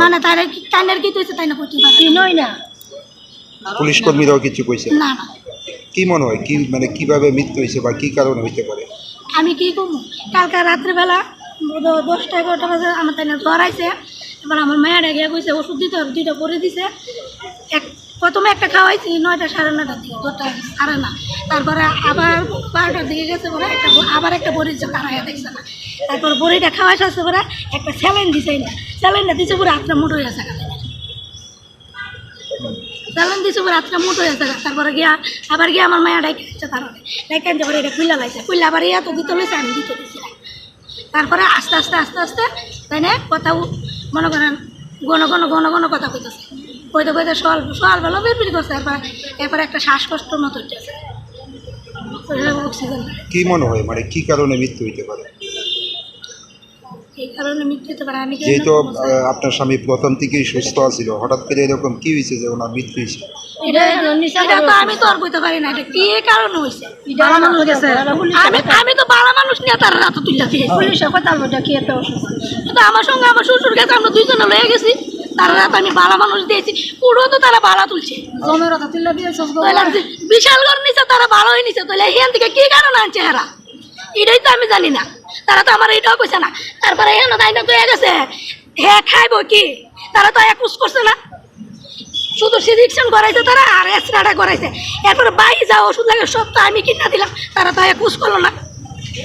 মানে তার কানের কি তুইছে তাই না কইতে পারে? চিনই না। পুলিশ কর্মীরাও কিছু কইছে? না না। কি মনে হয়? কি মানে কীভাবে মৃত্যু হয়েছে বা কি কারণে হইতে পারে? আমি কি করব কালকে রাত্রিবেলা দশটা এগারোটা বাজে আমার তাই না জ্বর আইছে। এবার আমার মায়েরা গিয়ে কইছে ওষুধ দিতে হবে দুইটা করে দিছে। এক প্রথমে একটা খাওয়াইছি নয়টা সাড়ে নয়টার দিকে দশটা সাড়ে না। তারপরে আবার বারোটার দিকে গেছে পরে একটা আবার একটা বড়ি দিচ্ছে তারা দেখছে না। তারপর বড়িটা খাওয়াই আসছে পরে একটা স্যালাইন দিছে না স্যালাইনটা দিছে পুরো হাতটা মুঠো হয়ে কালে স্যালাইন দিছে পুরো হাতটা মুঠো হয়ে গেছে তারপরে গিয়া আবার গিয়া আমার মায়া ডাইকে দিচ্ছে তারা ডাইকে আনতে পরে এটা খুললা লাইছে। খুললা আবার ইয়া তো দিতে লইছে, আমি দিতে দিছি না। তারপরে আস্তে আস্তে আস্তে আস্তে তাই না কথা উ- মনে করেন ঘন ঘন ঘন ঘন কথা কইতেছে। কইতে কইতে সল সল বেলা বের করছে। তারপরে এরপরে একটা শ্বাসকষ্ট মতো হচ্ছে কি মনে হয়? মানে কি কারণে মৃত্যু হইতে পারে? এই কারণে মৃত্যু হতে পারে। আমি যেহেতু আপনার স্বামী প্রথম থেকেই সুস্থ আছিল হঠাৎ করে এরকম কি হয়েছে যে ওনার মৃত্যু হয়েছে? এটা এটা তো আমি তো আর কইতে পারি না এটা কি কারণে হয়েছে? বালা মানুষ গেছে। আমি আমি তো বালা মানুষ নিয়ে রাত তুইলা দিয়ে কথা বলতে কি একটা অসুস্থ? আমার সঙ্গে আমার শ্বশুর গেছে আমরা দুইজনে লয়ে গেছি। তার রাত আমি বালা মানুষ দিয়েছি পুরো তো তারা বালা তুলছে। বিশাল ঘর নিছে তারা ভালো হয়ে নিছে তাহলে এখান থেকে কি কারণে আনছে হেরা? এটাই তো আমি জানি না। তারা তো আমার এটাও কইছে না। তারপরে হেন তাই না কয়ে গেছে। হে, খাইব কি? তারা তো একুশ করছে না। শুধু সিলেকশন করাইছে তারা আর এক্সট্রাটা করাইছে। এরপরে বাই যা ওষুধ লাগে সব তো আমি কিনা দিলাম। তারা তো একুশ করল না।